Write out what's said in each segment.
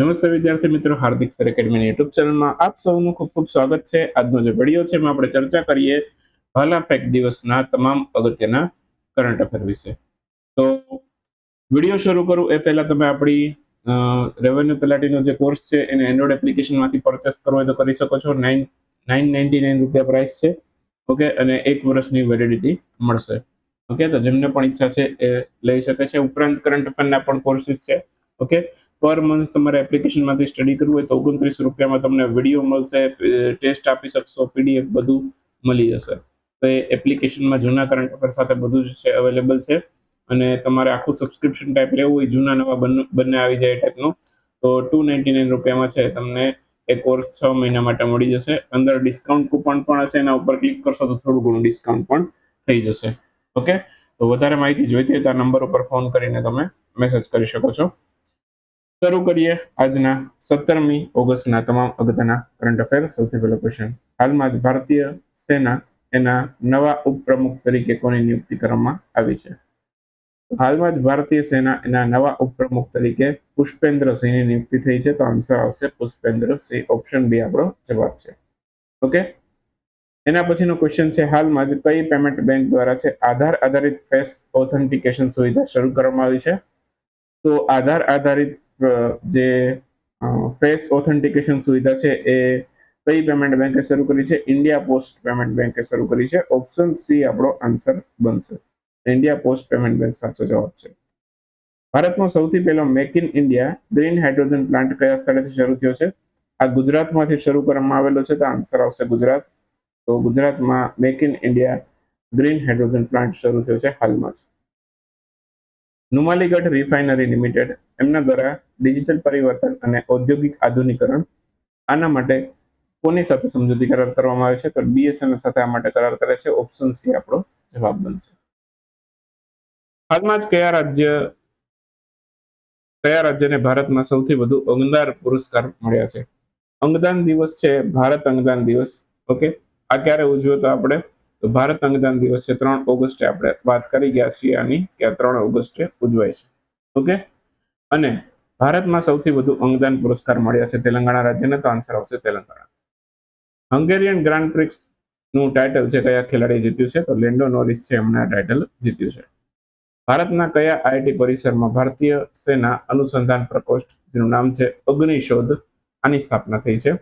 નમસ્તે વિદ્યાર્થી મિત્રો, હાર્દિક સર એકેડમીની યુટ્યુબ ચેનલમાં આપ સૌનું ખૂબ ખૂબ સ્વાગત છે. આજનો જે વીડિયો છે એમાં આપણે ચર્ચા કરીએ ભાલા ફેક દિવસના તમામ અગત્યના કરંટ અફેર વિશે. તો વીડિયો શરૂ કરું, એ પહેલા તમે આપણી રેવન્યુ તલાટીનો જે કોર્સ છે, એને એન્ડ્રોઈડ એપ્લિકેશનમાંથી પરચેસ કરવો હોય તો કરી શકો છો. નાઇન નાઇન નાઇન્ટી નાઇન રૂપિયા પ્રાઇસ છે. ઓકે, અને એક વર્ષની વેલિડિટી મળશે. ઓકે, તો જેમને પણ ઈચ્છા છે એ લઈ શકે છે. ઉપરાંત કરંટ અફેરના પણ કોર્સિસ છે. ઓકે પર મંથ તમારે એપ્લિકેશનમાંથી સ્ટડી કરવું હોય તો ઓગણત્રીસ રૂપિયામાં તમને વીડિયો મળશે ટેસ્ટ આપી શકશો પીડીએફ બધું મળી જશે. તો એ એપ્લિકેશનમાં જૂના કરંટ અફેર સાથે બધું જ છે અવેલેબલ છે. અને તમારે આખું સબસ્ક્રિપ્શન ટાઈપ લેવું હોય, જૂના નવા બંને આવી જાય ટાઈપનું તો ટુ નાઇન્ટી નાઇન રૂપિયામાં છે, તમને એ કોર્સ છ મહિના માટે મળી જશે. અંદર ડિસ્કાઉન્ટ કૂપન પણ હશે, એના ઉપર ક્લિક કરશો તો થોડું ઘણું ડિસ્કાઉન્ટ પણ થઈ જશે. ઓકે તો વધારે માહિતી જોઈતી હોય તો આ નંબર ઉપર ફોન કરીને તમે મેસેજ કરી શકો છો. શરૂ કરીએ આજના સત્તરમી ઓગસ્ટના તમામ અગત્યના કરંટ અફેર સૌથી પહેલો ક્વેશ્ચન હાલમાં જ ભારતીય સેના એના નવા ઉપપ્રમુખ તરીકે કોની નિયુક્તિ કરવામાં આવી છે? હાલમાં જ ભારતીય સેના એના નવા ઉપપ્રમુખ તરીકે પુષ્પેન્દ્ર નિયુક્તિ થઈ છે. તો આન્સર આવશે પુષ્પેન્દ્ર સિંહ. ઓપ્શન બી આપણો જવાબ છે. ઓકે એના પછીનો ક્વેશ્ચન છે, હાલમાં જ કઈ પેમેન્ટ બેંક દ્વારા છે આધાર આધારિત ફેસ ઓથેન્ટિકેશન સુવિધા શરૂ કરવામાં આવી છે? તો આધાર આધારિત જે ફેસ ઓથેન્ટિકેશન સુવિધા છે એ કઈ પેમેન્ટ બેંકે શરૂ કરી છે? ઇન્ડિયા પોસ્ટ પેમેન્ટ બેંકે શરૂ કરી છે. ઓપ્શન સી આપણો આન્સર બનશે. ઇન્ડિયા પોસ્ટ પેમેન્ટ બેંક સાચો જવાબ છે. ભારતનો સૌથી પહેલો make in India green hydrogen plant કયા સ્થળેથી શરૂ થયો છે? આ ગુજરાતમાંથી શરૂ કરવામાં આવેલો છે તો આન્સર આવશે ગુજરાત. તો ગુજરાતમાં make in India green hydrogen plant શરૂ થયો છે હાલમાં જ. નુમાલીગઢ રિફાઇનરી લિમિટેડ એમના દ્વારા ડિજિટલ પરિવર્તન અને ઔદ્યોગિક આધુનિકરણ આના માટે કોની સાથે સમજૂતી કરાર કરવામાં આવે છે? તો બીએસએનએલ સાથે આ માટે કરાર કરે છે. ઓપ્શન સી આપણો જવાબ બનશે. હાલમાં જ કયા રાજ્ય, કયા રાજ્યને ભારતમાં સૌથી વધુ અંગદાર પુરસ્કાર મળ્યા છે? અંગદાન દિવસ છે. ભારત અંગદાન દિવસ. ઓકે? આ ક્યારે ઉજવ્યો તો આપણે? તો ભારત અંગદાન દિવસ ત્રણ ઓગસ્ટે આપણે વાત કરી ગયા છીએ આની કે ત્રણ ઓગસ્ટે ઉજવાય છે. ઓકે? અને ભારતમાં સૌથી વધુ અંગદાન પુરસ્કાર મળ્યા છે તેલંગાણા રાજ્યને, તો આન્સર આવશે તેલંગાણા. હંગેરિયન ગ્રાન્ડ પ્રિક્સનું ટાઇટલ છે કયા ખેલાડીએ જીત્યું છે? તો લેન્ડો નોરિસ છે એમણે ટાઇટલ જીત્યું છે. ભારતના કયા આઈઆઈટી પરિસરમાં ભારતીય સેના અનુસંધાન પ્રકોષ્ઠ, જેનું નામ છે અગ્નિશોધ, આની સ્થાપના થઈ છે?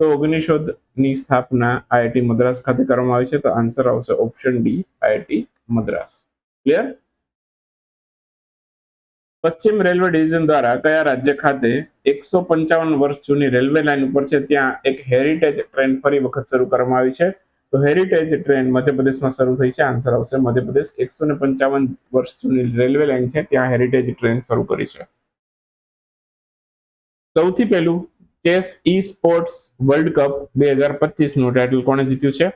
તો અગ્નિશોધની સ્થાપના આઈઆઈટી મદ્રાસ ખાતે કરવામાં આવી છે. તો આન્સર આવશે option D IIT Madras. Clear પશ્ચિમ રેલવે ડિવિઝન દ્વારા કયા રાજ્ય ખાતે એકસો પંચાવન વર્ષ જૂની રેલવે લાઇન ઉપર છે? ત્યાં એક હેરિટેજ ટ્રેન ફરી વખત શરૂ કરવામાં આવી છે. તો હેરિટેજ ટ્રેન મધ્યપ્રદેશમાં શરૂ થઈ છે. આન્સર આવશે મધ્યપ્રદેશ. એકસો ને પંચાવન વર્ષ જૂની રેલવે લાઇન છે. ત્યાં હેરિટેજ ટ્રેન શરૂ કરી છે. સૌથી પહેલું chess esports world cup બે હજાર પચીસનું ટાઇટલ કોણે જીત્યું છે?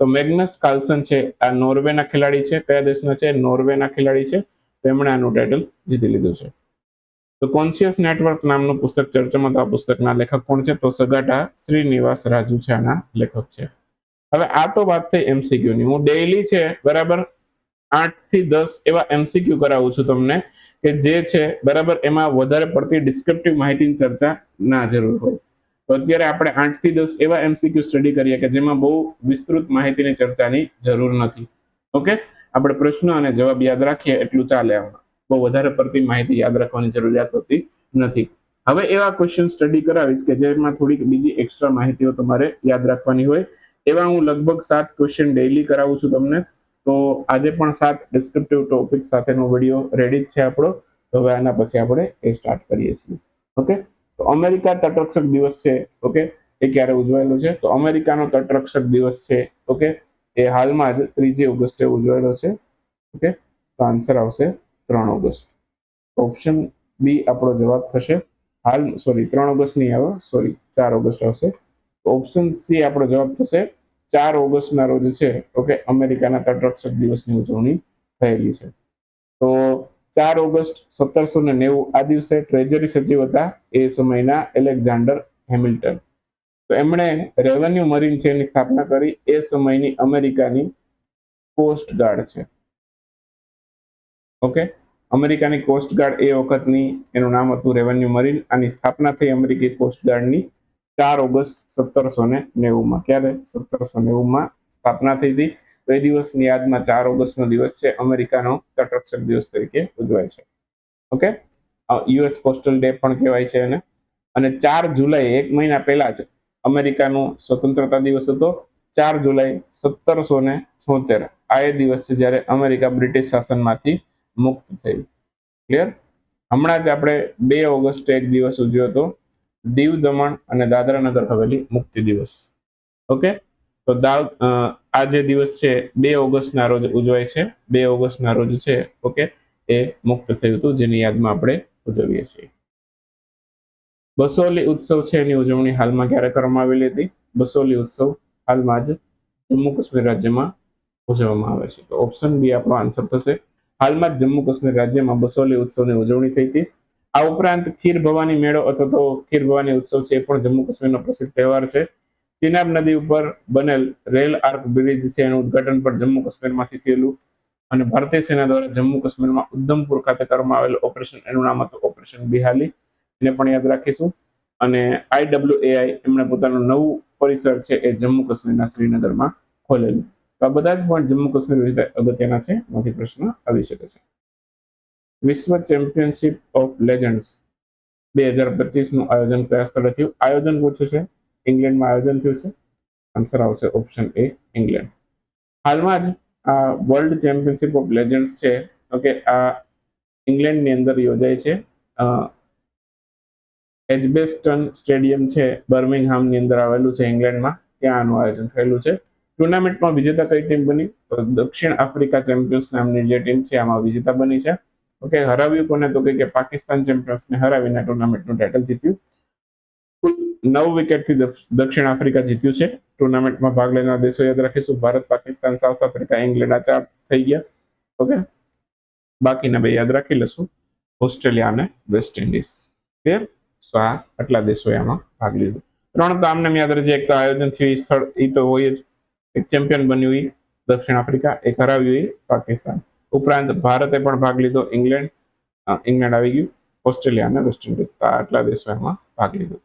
તો મેગ્નસ કાર્લસન છે, આ નોર્વેના ખેલાડી છે, કયા દેશના છે? નોર્વેના ખેલાડી છે. તેમણે આનું ટાઇટલ જીતી લીધું છે. તો કોન્શિયસ નેટવર્ક નામનું પુસ્તક ચર્ચામાં તો આ પુસ્તકના લેખક કોણ છે? તો સગાટા શ્રીનિવાસ રાજુ છે આના લેખક છે. હવે આ તો વાત થઈ એમસીક્યુ ની હું ડેઇલી છે, બરાબર? આઠથી દસ એવા એમસીક્યુ કરાવું છું તમને. કે જે છે, બરાબર, એમાં વધારે પડતી ડિસ્ક્રિપ્ટિવ માહિતીની ચર્ચા ના જરૂર હોય. તો અત્યારે આપણે આઠથી દસ એવા એમસીક્યુ સ્ટડી કરીએ કે જેમાં બહુ વિસ્તૃત માહિતીની ચર્ચાની જરૂર નથી. ઓકે આપણે પ્રશ્ન અને જવાબ યાદ રાખીએ, એટલું ચાલે આમાં. બહુ વધારે પડતી માહિતી યાદ રાખવાની જરૂરિયાત હોતી નથી. હવે એવા ક્વેશ્ચન સ્ટડી કરાવીશ કે જેમાં થોડીક બીજી એક્સ્ટ્રા માહિતીઓ તમારે યાદ રાખવાની હોય. એવા હું લગભગ સાત ક્વેશ્ચન ડેઈલી કરાવું છું તમને. તો આજે પણ સાત ડિસ્ક્રિપ્ટિવ ટોપિક સાથેનો વીડિયો રેડી જ છે આપણો. તો હવે આના પછી આપણે એ સ્ટાર્ટ કરીએ છીએ. ઓકે તો અમેરિકા તટરક્ષક દિવસ છે ઓકે એ ક્યારે ઉજવાયેલો છે? તો અમેરિકાનો તટરક્ષક દિવસ છે ઓકે એ હાલમાં જ ત્રીજી ઓગસ્ટે ઉજવાયેલો છે ઓકે તો આન્સર આવશે ત્રણ ઓગસ્ટ. ઓપ્શન બી આપણો જવાબ થશે. હાલ સોરી ત્રણ ઓગસ્ટ નહીં આવે સોરી ચાર ઓગસ્ટ આવશે. ઓપ્શન સી આપણો જવાબ થશે ચાર ઓગસ્ટના રોજ છે, ઓકે, અમેરિકાના તટરક્ષક દિવસની ઉજવણી થયેલી છે. તો ચાર ઓગસ્ટ સત્તરસો ને નેવું આ દિવસે ટ્રેજરી સચિવ હતા એ સમયના એલેક્ઝાન્ડર હેમિલ્ટન. તો એમણે રેવન્યુ મરીન છે એની સ્થાપના કરી, એ સમયની અમેરિકાની કોસ્ટ ગાર્ડ છે. ઓકે, અમેરિકાની કોસ્ટ ગાર્ડ એ વખતની એનું નામ હતું રેવન્યુ મરીન, આની સ્થાપના થઈ અમેરિકી કોસ્ટ ગાર્ડની ચાર ઓગસ્ટ સત્તરસો ને નેવુંમાં. ક્યારે? સત્તરસો નેવુંમાં સ્થાપના થઈ હતી. તો એ દિવસની યાદમાં ચાર ઓગસ્ટનો દિવસ છે. અમેરિકાનો તટરક્ષક દિવસ તરીકે ઉજવાય છે. ઓકે? યુએસ પોસ્ટલ ડે પણ કહેવાય છે એને. અને ચાર જુલાઈ, એક મહિના પહેલા જ અમેરિકાનો સ્વતંત્રતા દિવસ હતો. ચાર જુલાઈ સત્તરસો ને છોતેર. આ એ દિવસ છે જ્યારે અમેરિકા બ્રિટિશ શાસનમાંથી મુક્ત થયું ક્લિયર? હમણાં જ આપણે બે ઓગસ્ટે એક દિવસ ઉજવ્યો હતો. દીવ દમણ અને દાદરા નગર હવેલી મુક્તિ દિવસ. ઓકે? તો દાવ આ જે દિવસ છે, બે ઓગસ્ટના રોજ ઉજવાય છે. બે ઓગસ્ટના રોજ છે, ઓકે, એ મુક્ત થયું હતું, જેની યાદમાં આપણે ઉજવીએ છીએ. બસોલી ઉત્સવ છે, એની ઉજવણી હાલમાં ક્યારે કરવામાં આવેલી હતી? બસોલી ઉત્સવ હાલમાં જ જમ્મુ કાશ્મીર રાજ્યમાં ઉજવવામાં આવે છે. તો ઓપ્શન બી આપણો આન્સર થશે. હાલમાં જ જમ્મુ કાશ્મીર રાજ્યમાં બસોલી ઉત્સવની ઉજવણી થઈ હતી. આ ઉપરાંત ખીર ભવાની મેળો અથવા તો ખીર ભવાની ઉત્સવ છે એ પણ જમ્મુ કાશ્મીરનો પ્રસિદ્ધ તહેવાર છે. ચિનાબ નદી ઉપર બનેલ રેલ આર્ક બ્રિજ છે એનું ઉદ્ઘાટન પણ જમ્મુ કાશ્મીરમાંથી થયેલું અને ભારતીય સેના દ્વારા જમ્મુ કાશ્મીરમાં ઉધમપુર ખાતે કરવામાં આવેલ ઓપરેશન એનું નામ હતું ઓપરેશન બિહાલી. એને પણ યાદ રાખીશું. અને આઈડબ્લ્યુએઆઈ એમણે પોતાનું નવું પરિસર છે એ જમ્મુ કાશ્મીરના શ્રીનગરમાં ખોલેલું. તો આ બધા જ પોઈન્ટ જમ્મુ કાશ્મીર વિશે અગત્યના છે. એમાંથી પ્રશ્ન આવી શકે છે. વિશ્વ ચેમ્પિયનશિપ ઓફ લેજન્ડ્સ બે હજાર પચીસનું આયોજન કયા સ્થળે થયું? આયોજન પૂછ્યું છે? ઇંગ્લેન્ડમાં આયોજન થયું છે? આન્સર આવશે ઓપ્શન એ ઇંગ્લેન્ડ. હાલમાં જ આ વર્લ્ડ ચેમ્પિયનશિપ ઓફ લેજન્ડ્સ છે. ઓકે, આ ઇંગ્લેન્ડની અંદર યોજાય છે. એજબેસ્ટન સ્ટેડિયમ છે, બર્મિંગહામની અંદર આવેલું છે ઇંગ્લેન્ડમાં. ત્યાં આનું આયોજન થયેલું છે. ટુર્નામેન્ટમાં વિજેતા કઈ ટીમ બની? તો દક્ષિણ આફ્રિકા ચેમ્પિયન્સ નામની જે ટીમ છે, આમાં વિજેતા બની છે. ઓકે, હરાવ્યું કોને? તો કે પાકિસ્તાન ચેમ્પિયન્સને હરાવીને ટુર્નામેન્ટનું ટાઇટલ જીત્યું. કુલ નવ વિકેટથી દક્ષ- દક્ષિણ આફ્રિકા જીત્યું છે. ટુર્નામેન્ટમાં ભાગ લેનાર દેશો યાદ રાખીશું. Bharat, Pakistan, South Africa, England આ ચાર થઈ ગયા. ઓકે? બાકીના બે યાદ રાખી લેશું ઓસ્ટ્રેલિયા અને વેસ્ટ ઇન્ડિઝ. ક્લિયર સો આ આટલા દેશોએ આમાં ભાગ લીધો. ત્રણ તો આમને યાદ રહેજે. એક તો આયોજન થયું એ સ્થળ એ તો હોય જ. એક ચેમ્પિયન બન્યું એ દક્ષિણ આફ્રિકા, એક હરાવ્યું એ પાકિસ્તાન. ઉપરાંત ભારતે પણ ભાગ લીધો, ઇંગ્લેન્ડ ઇંગ્લેન્ડ આવી ગયું, ઓસ્ટ્રેલિયા અને વેસ્ટ ઇન્ડિઝ આટલા દેશો એમાં ભાગ લીધો.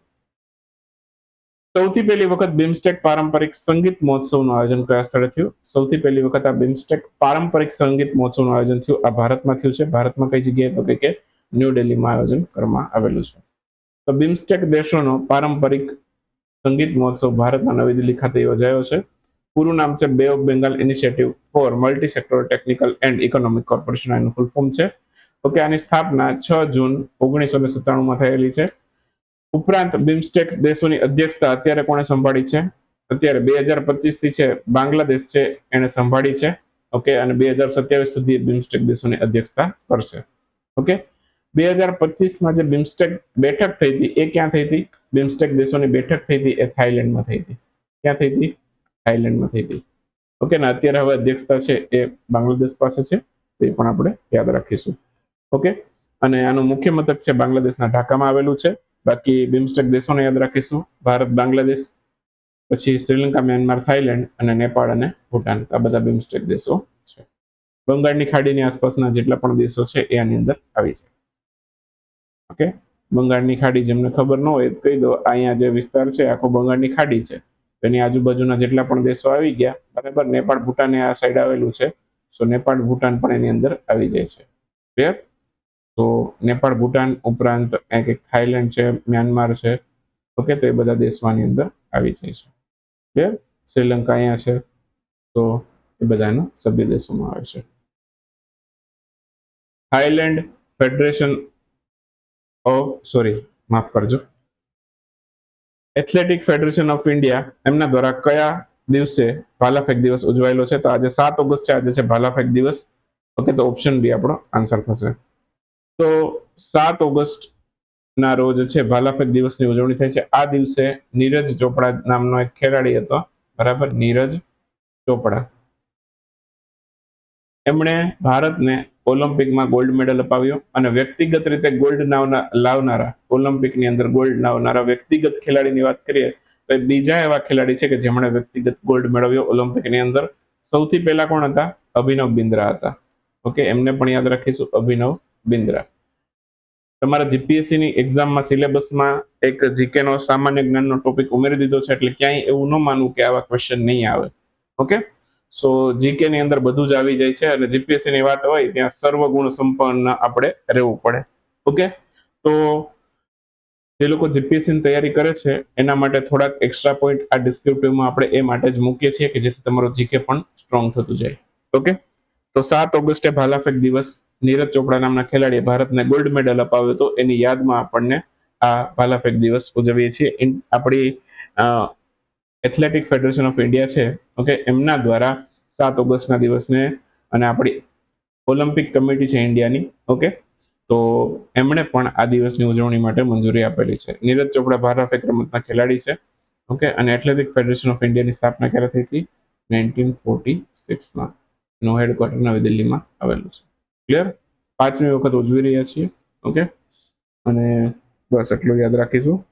સૌથી પહેલી વખત બિમસ્ટેક પારંપરિક સંગીત મહોત્સવનું આયોજન કયા સ્થળે થયું? સૌથી પહેલી વખત આ બિમસ્ટેક પારંપરિક સંગીત મહોત્સવનું આયોજન થયું આ ભારતમાં થયું છે. ભારતમાં કઈ જગ્યાએ તો કે કે ન્યૂ દિલ્હીમાં આયોજન કરવામાં આવેલું છે. તો બિમસ્ટેક દેશોનો પારંપરિક સંગીત મહોત્સવ ભારતમાં નવી દિલ્હી ખાતે યોજાયો છે. પૂરું નામ છે bay of Bengal initiative for multi sector technical and economic corporation એનું ફૂલ ફોર્મ છે. ઓકે આની સ્થાપના છ જૂન ઓગણીસો ને સત્તાણુંમાં થયેલી છે. ઉપરાંત બિમસ્ટેક દેશોની અધ્યક્ષતા અત્યારે કોણે સંભાળી છે? અત્યારે બે હજાર પચીસથી છે, બાંગ્લાદેશ છે, એને સંભાળી છે. ઓકે અને બે હજાર સત્યાવીસ સુધી બિમસ્ટેક દેશોની અધ્યક્ષતા કરશે. ઓકે બે હજાર પચીસમાં જે બિમસ્ટેક બેઠક થઈ હતી, એ ક્યાં થઈ હતી? બિમસ્ટેક દેશોની બેઠક થઈ હતી, એ થાઇલેન્ડમાં થઈ હતી. ક્યાં થઈ હતી? થાઈલેન્ડમાં થઈ ગઈ. ઓકે ને અત્યારે હવે અધ્યક્ષતા છે એ બાંગ્લાદેશ પાસે છે, તે પણ આપણે યાદ રાખીશું. ઓકે અને આનું મુખ્ય મથક છે બાંગ્લાદેશના ઢાકામાં આવેલું છે. બાકી બિમસ્ટેક દેશોને યાદ રાખીશું. ભારત, બાંગ્લાદેશ, પછી શ્રીલંકા, મ્યાનમાર થાઈલેન્ડ અને નેપાળ અને ભૂટાન. આ બધા બિમસ્ટેક દેશો છે. બંગાળની ખાડીની આસપાસના જેટલા પણ દેશો છે એ આની અંદર આવી છે. ઓકે બંગાળની ખાડી જેમને ખબર ન હોય કહી દો. અહીંયા જે વિસ્તાર છે, આખો બંગાળની ખાડી છે. તેની આજુબાજુના જેટલા પણ દેશો આવી ગયા, બરાબર, નેપાળ, ભૂટાન આ સાઈડ આવેલું છે. સો નેપાળ, ભૂટાન પણ એની અંદર આવી જાય છે. ક્લિયર તો નેપાળ, ભૂટાન ઉપરાંત એક થાઈલેન્ડ છે, મ્યાનમાર છે ઓકે તો એ બધા દેશોની અંદર આવી જાય છે. ક્લિયર શ્રીલંકા અહીંયા છે, તો એ બધાના સભ્ય દેશોમાં આવે છે. થાઈલેન્ડ ફેડરેશન ઓફ સોરી માફ કરજો. એથ્લેટિક ફેડરેશન ઓફ ઇન્ડિયા એમના દ્વારા કયા દિવસે ભાલાફેંક દિવસ ઉજવાયેલો છે? તો આજે સાત ઓગસ્ટ છે, આજે છે ભાલાફેંક દિવસ. ઓકે તો ઓપ્શન બી આપણો આન્સર થશે. તો સાત ઓગસ્ટ ના રોજ છે ભાલાફેંક દિવસની ઉજવણી થાય છે. આ દિવસે નીરજ ચોપડા નામનો એક ખેલાડી હતો. બરાબર? નીરજ ચોપડા. એમણે ભારતને ઓલિમ્પિકમાં ગોલ્ડ મેડલ અપાવ્યો અને વ્યક્તિગત રીતે ગોલ્ડ લાવનારા, ઓલિમ્પિકની અંદર ગોલ્ડ લાવનારા વ્યક્તિગત ખેલાડીની વાત કરીએ, તો બીજા એવા ખેલાડી છે કે જેમણે વ્યક્તિગત ગોલ્ડ મેળવ્યો ઓલિમ્પિકની અંદર. સૌથી પહેલા કોણ હતા? અભિનવ બિંદ્રા હતા. ઓકે, એમને પણ યાદ રાખીશું, અભિનવ બિંદ્રા. તમારા જીપીએસસી ની એક્ઝામમાં સિલેબસમાં એક જીકે નો સામાન્ય જ્ઞાનનો ટોપિક ઉમેરી દીધો છે, એટલે ક્યાંય એવું ન માનવું કે આવા ક્વેશ્ચન નહીં આવે. ઓકે? સો જીકે ની અંદર બધું જ આવી જાય છે અને જીપીએસસી ની વાત હોય ત્યાં સર્વગુણ સંપન્ન આપણે રહેવું પડે. ઓકે તો જે લોકો જીપીએસસી ની તૈયારી કરે છે, એના માટે થોડાક એક્સ્ટ્રા પોઈન્ટ આ ડિસ્ક્રિપ્ટિવમાં આપણે એ માટે જ મૂકીએ છીએ કે જેથી તમારો જીકે પણ સ્ટ્રોંગ થતું જાય. ઓકે તો સાત ઓગસ્ટે ભાલાફેક દિવસ, નીરજ ચોપડા નામના ખેલાડીએ ભારતને ગોલ્ડ મેડલ અપાવ્યો હતો. એની યાદમાં આપણને આ ભાલાફેક દિવસ ઉજવીએ છીએ. આપણી એથ્લેટિક ફેડરેશન ઓફ ઇન્ડિયા છે ઓકે, એમના દ્વારા સાત ઓગસ્ટના દિવસને અને આપણી ઓલિમ્પિક કમિટી છે ઇન્ડિયાની, ઓકે? તો એમણે પણ આ દિવસની ઉજવણી માટે મંજૂરી આપેલી છે. નીરજ ચોપડા ભાલાફેક રમતના ખેલાડી છે, ઓકે? અને એથ્લેટિક ફેડરેશન ઓફ ઇન્ડિયાની સ્થાપના ક્યારે થઈ હતી? નાઇન્ટીન ફોર્ટી સિક્સમાં. એનું હેડક્વાર્ટર નવી દિલ્હીમાં આવેલું છે. ક્લિયર? પાંચમી વખત ઉજવી રહ્યા છીએ, ઓકે? અને બસ એટલું યાદ રાખીશું.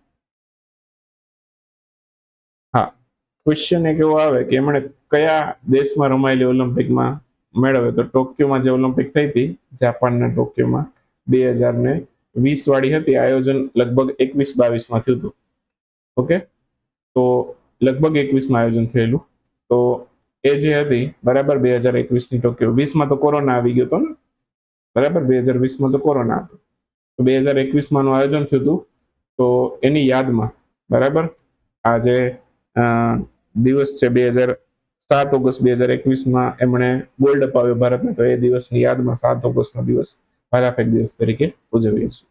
ક્વેશ્ચન એક એવો આવે કે એમણે કયા દેશમાં રમાયેલી ઓલિમ્પિકમાં મેળવ્યો? તો ટોક્યોમાં જે ઓલિમ્પિક થઈ હતી જાપાનના ટોક્યોમાં બે હજાર ને વીસ વાળી હતી. આયોજન લગભગ એકવીસ બાવીસમાં થયું હતું. ઓકે તો લગભગ એકવીસમાં આયોજન થયેલું. તો એ જે હતી, બરાબર બે હજાર એકવીસની ટોક્યો વીસમાં તો કોરોના આવી ગયો હતો ને? બરાબર? બે હજાર વીસમાં તો કોરોના હતો. તો બે હજાર એકવીસમાં નું આયોજન થયું હતું. તો એની યાદમાં, બરાબર? આ જે દિવસ છે બે હજાર સાત ઓગસ્ટ બે હજાર એકવીસમાં એમણે ગોલ્ડ અપાવ્યો ભારતને, તો એ દિવસની યાદમાં સાત ઓગસ્ટનો દિવસ ભાલાફેક દિવસ તરીકે ઉજવીએ છીએ.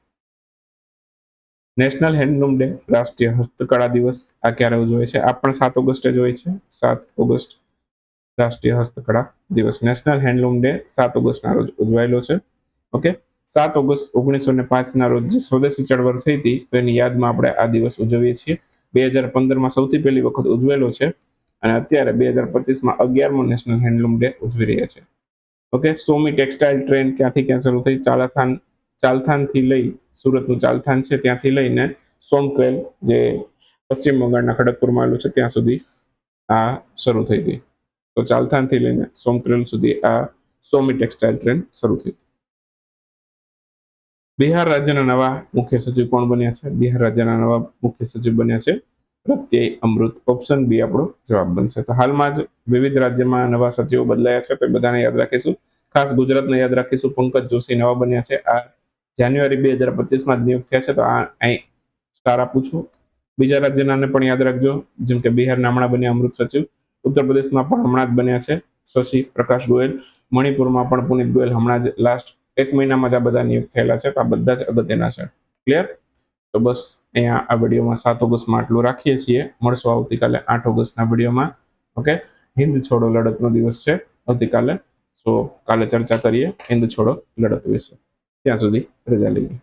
નેશનલ હેન્ડલૂમ ડે રાષ્ટ્રીય હસ્તકળા દિવસ, આ ક્યારે ઉજવાય છે? આ પણ સાત ઓગસ્ટે જ હોય છે. સાત ઓગસ્ટ રાષ્ટ્રીય હસ્તકળા દિવસ. નેશનલ હેન્ડલૂમ ડે સાત ઓગસ્ટના રોજ ઉજવાયેલો છે. ઓકે? સાત ઓગસ્ટ ઓગણીસો ને પાંચના રોજ જે સ્વદેશી ચળવળ થઈ હતી, તો એની યાદમાં આપણે આ દિવસ ઉજવીએ છીએ. બે હજાર પંદરમાં સૌથી પહેલી વખત ઉજવેલો છે અને અત્યારે બે હજાર પચીસમાં અગિયારમો નેશનલ હેન્ડલૂમ ડે ઉજવી રહ્યા છે. ઓકે, સોમી ટેક્સટાઇલ ટ્રેન ક્યાંથી ક્યાં શરૂ થઈ? ચાલાથાન, ચાલથાનથી લઈ સુરતનું ચાલથાન છે, ત્યાંથી લઈને સોમક્રેલ જે પશ્ચિમ બંગાળના ખડગપુરમાં આવેલું છે, ત્યાં સુધી આ શરૂ થઈ હતી તો ચાલથાનથી લઈને સોમક્રેલ સુધી આ સોમી ટેક્સટાઇલ ટ્રેન શરૂ થઈ બિહાર રાજ્યના નવા મુખ્ય સચિવ કોણ બન્યા છે? બિહાર રાજ્યના નવા મુખ્ય સચિવ બન્યા છે પ્રત્યય અમૃત. ઓપ્શન બી આપણો જવાબ બનશે. તો હાલમાં જ વિવિધ રાજ્યમાં નવા સચિવો બદલાયા છે. તો બધાને યાદ રાખીશું. ખાસ ગુજરાતને યાદ રાખીશું. પંકજ જોશી નવા બન્યા છે. આ જાન્યુઆરી બે હજાર પચીસમાં નિયુક્ત થયા છે. તો આ અહીં સ્ટાર આપું છું. બીજા રાજ્યનાને પણ યાદ રાખજો. જેમ કે બિહારના હમણાં બન્યા અમૃત સચિવ. ઉત્તર પ્રદેશમાં પણ હમણાં જ બન્યા છે. શશી પ્રકાશ ગોયલ. મણિપુરમાં પણ પુનિત ગોયલ હમણાં જ લાસ્ટ એક મહિનામાં જ આ બધા નિયુક્ત થયેલા છે, તો આ બધા જ અગત્યના છે. ક્લિયર તો બસ અહીંયા આ વિડીયોમાં સાત ઓગસ્ટમાં આટલું રાખીએ છીએ. મળશું આવતીકાલે આઠ ઓગસ્ટના વિડીયોમાં. ઓકે હિન્દ છોડો લડતનો દિવસ છે આવતીકાલે. સો કાલે ચર્ચા કરીએ. હિન્દ છોડો લડત વિશે. ત્યાં સુધી રજા લઈએ.